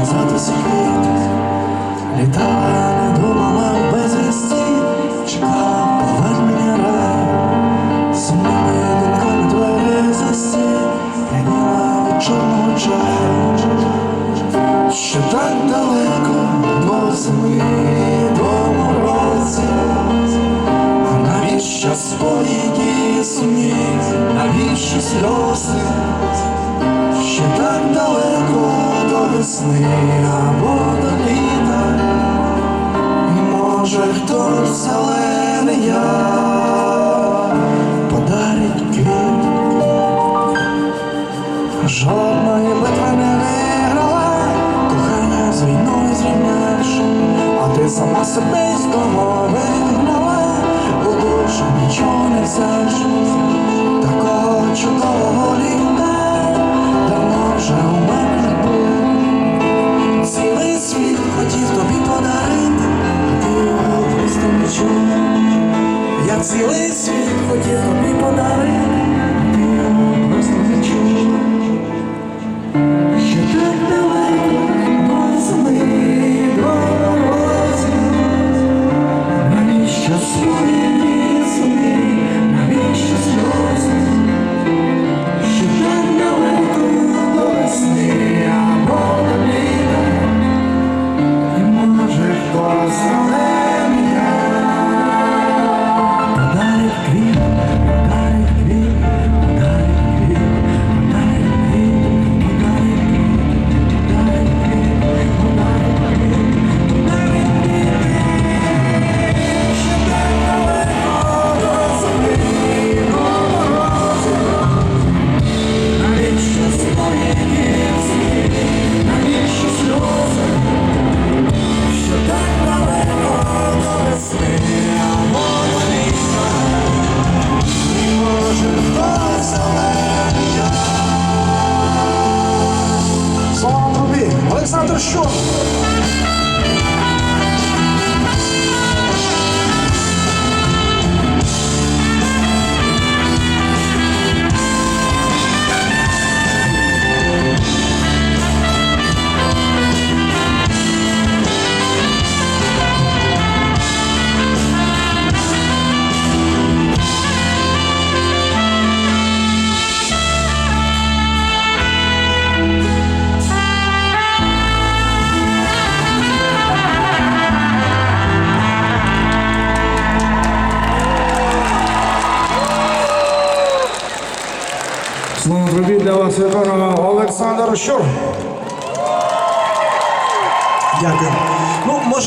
назад усі квіти, літала, не думала без вісті, чекала повернення раю, сумними думками двері засті, прийняла від чорного чаю, що так далеко до землі, до морозів. А навіщо сповіді сумні, навіщо сльози, весни або до може хтось зелений я подарить квіт. Жодної битви не виграла, кохання з війною зрівняєш, а ти сама себе з дому вигнала, у душу нічого не взяш, такого чудового літа, цілий світ хотів тобі подарити, Олександр робіт для вас виконував Олександр Щур. Дякую. Ну, може.